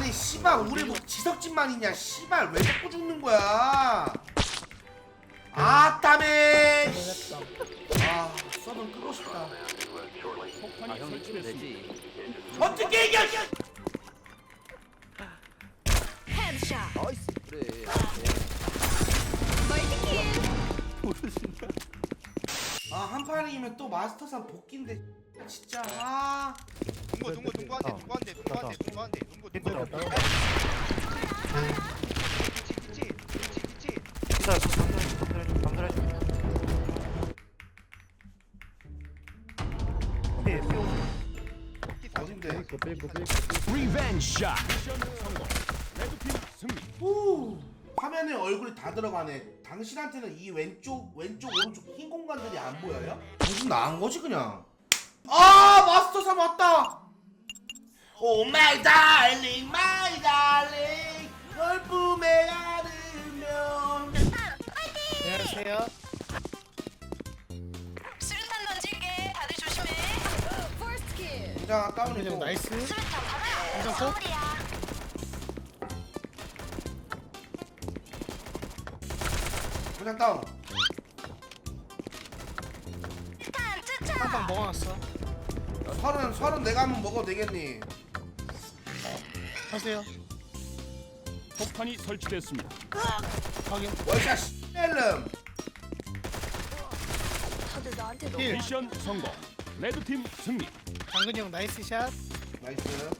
아니 씨발 우리 뭐 지석진만이냐 씨발 왜 자꾸 죽는 거야 아따매 씨. 아 서브 끄고 싶다 폭탄이 설치됐습니다. 어떻게 이겨 씨. 헤드샷 나이스 그래. 멀티킬 아 한 판이면 또 마스터상 복귀인데 진짜 아 둥고 둥고 둥고한테 둥고한테 둥고한테 둥고한테 둥고 둥고 둥고 그치 그치 그치 그치 어딘데. 후 화면에 얼굴이 다 들어가네. 당신한테는 이 왼쪽 왼쪽 오른쪽 흰 공간들이 안 보여요? 무슨 나은 거지 그냥? 아 마스터상 왔다 오 마이 달링 마이 달링 널 품에 안으면. 안녕하세요. 수류탄 던질게. 다들 조심해. 퍼스트 킬 굉장한 다운이고 나이스. 수류탄 받아 인정 꼭? 선물이야. 그냥 다운. 수류탄 투척 한방 먹어놨어. 서른 서른 내가 한번 먹어도 되겠니 하세요 폭탄이 설치됐습니다. 확인 월샷 씨름 다들 나한테 너무 힐 미션 성공. 레드팀 승리. 장근이 형 나이스 샷 나이스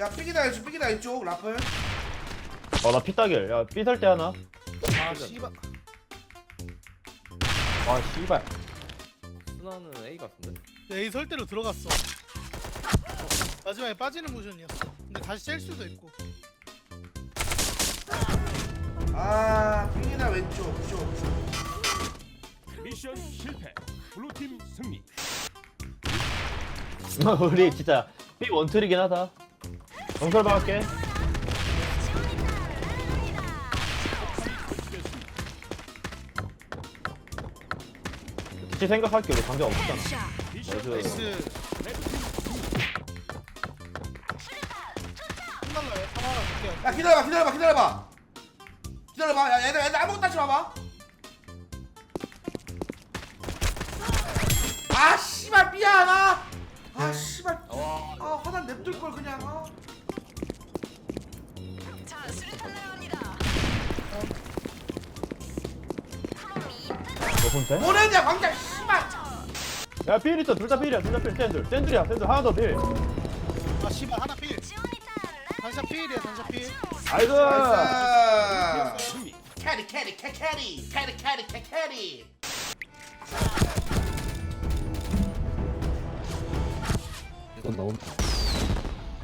야 삐기다 이쪽 삐기다 이쪽 라플 어, 나 피따길. 야, 삐설 때 하나. 아 씨발 아, 씨발. 순화는 A 같은데? A 설대로 들어갔어 마지막에 빠지는 모션이었어 근데 다시 짤 수도 있고 아 삐기다 왼쪽 쪽 미션 실패. 블루팀 승리. 우리 진짜 삐 원툴이긴 하다. 정설 박을게. 같이 생각할게. 우리 관계 없잖아. 헤드샷 미션 나이스. 볼게요 야 기다려봐 기다려봐 기다려봐 기다려봐 야 얘들 얘들 아무것도 하지 마봐 아 씨발 미안 아, 아 씨발 아 화단 냅둘 걸 그냥 아. 자 수류탄 나갑니다 너 혼자? 뭐래냐 광장 씨발 야, 삐 있어. 둘다 삐이야. 둘다 삐. 샌들. 샌들이야. 샌들. 하나 더 삐. 아 씨발 하나 필 지원 단샷 필이야 단샷 필. 승리. 캐리 캐리 캐 캐리. 캐리 캐리 캐 캐리.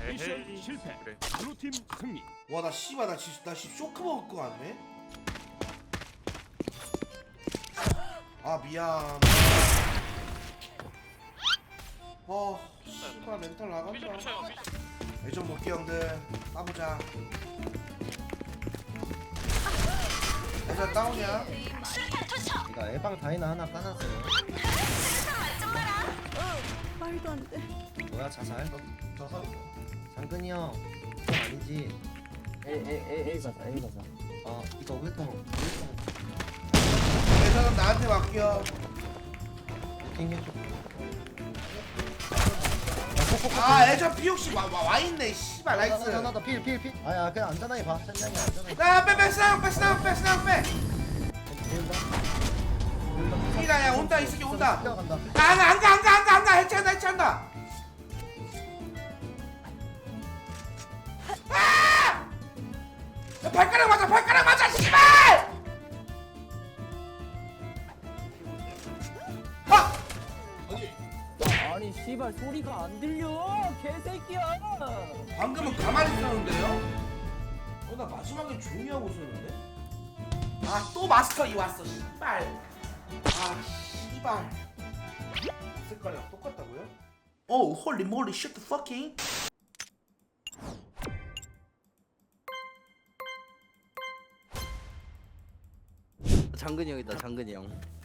미션 실패. 블루팀 승리. 와나 씨발 나 진짜 나 진짜 쇼크 먹을 거 같네. 아 미안. 어 씨발 멘탈 나간다 예전 볼게 형들 까보자. 여자 다운이야. 그니까 애방 다이나 하나 까놨어요. 말도 안돼. 뭐야 자살? 자살? 장근이 형. 그건 아니지. A A A A 가자 A 가자 어 이거 회통 회통 예전은 나한테 맡겨. 부팅 해줘 아 예전 피옥씨 와, 와, 와 있네 씨발 나이스. 나나나 필필필. 아야 그냥 안전하게 봐. 천장이 안전하게. 야빼빼 스나우 빼 스나우 빼 스나우 빼. 배운다. 피가 야 온다 이 새끼 온다. 안가 안가 안가 안가 안가. 해체한다 해체한다 씨발 소리가 안 들려 개새끼야 방금은 가만히 있었는데요? 어, 나 마지막에 조용히 하고 있었는데? 아 또 마스터 이 왔어 씨발 아 씨발 색깔이랑 똑같다고요? 오 홀리 몰리 쉣 fucking 장근이 형이다 장근이 형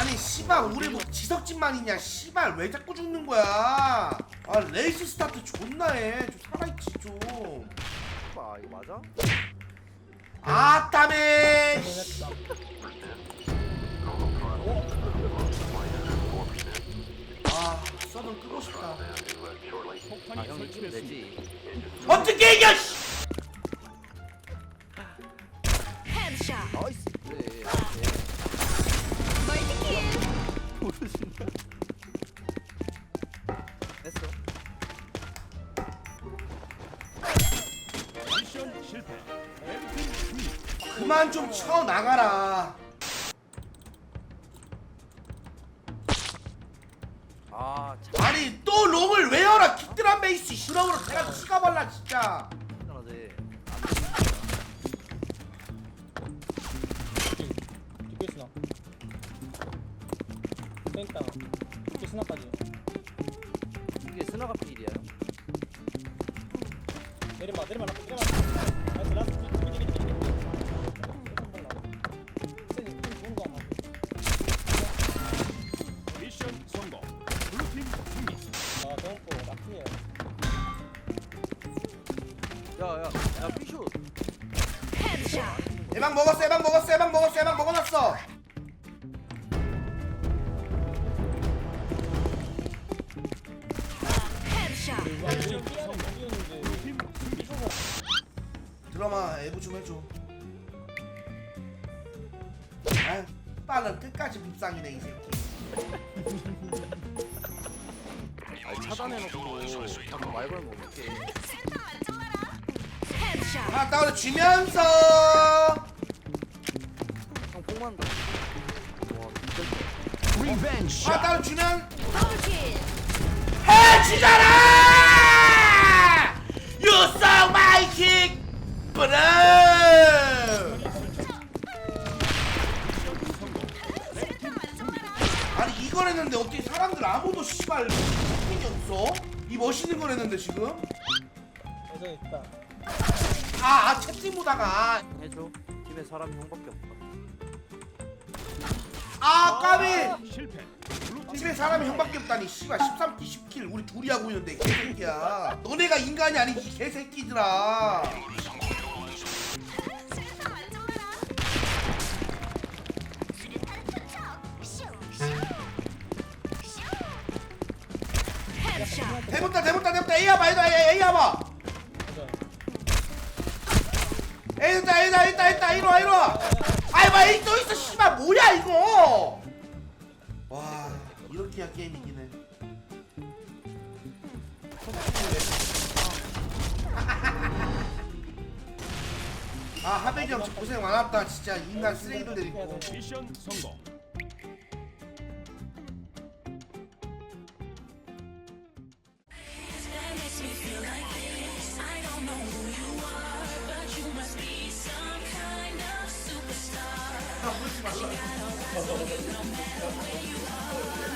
아니 씨발 우리 뭐 지석진만이냐? 씨발 왜 자꾸 죽는 거야? 아 레이스 스타트 존나 해 좀 살아있지 좀. 아 이거 맞아? 아따매! 아 서브 끄고 싶다. 폭탄이 설치됐습니다. 되지. 어떻게 이겨 씨. 그만 좀 쳐 나가라. 아 참. 아니 또 롱을 왜 열어? 킥드람 베이스 실험으로 내가 치가 발라 진짜. 하지. 두개 스나 두개 스나까지. 이게 스나가 필이야. 내리마 내리마 라프 내리마 야야야 야 피쇼. 예방 먹었어 예방 먹었어 예방 먹었어 예방 먹어놨어. 드라마 애부 좀 해줘 아유 빨라 끝까지 밉상이네 이 새끼 아니 차단해놓고 자꾸 말 걸면 어떡해 헤드샷. 하나 다운을 쥐면서. 형 폭만다 와 진짜? 하나 다운을 쥐면. 더블킬. 해치잖아! You suck my kick! 브로 아니 이걸 했는데 어떻게 사람들 아무도 씨발 힘이 없어? 이 멋있는 걸 했는데 지금? 예전 있다 아, 아 채팅 보다가. 해줘. 팀에 사람이 형밖에 없다 아 까비! 실패. 블루팀 집에 사람이 형밖에 없다니 씨발. 13, 20킬. 우리 둘이 하고 있는데 개새끼야. 너네가 인간이 아니지 개새끼들아. 헤드샷. 대못다 대못다 대못다. A 와봐 A 와봐 A 와봐 있다 있다 있다 있다. 이리 와 이리 와. 아이 봐 A 또 있어 씨발. 뭐야 이거? 와 이렇게 해야 게임 이기네. 아 하백이 형 고생 많았다. 진짜 인간 쓰레기들 데리고. 미션 성공. Oh, you God.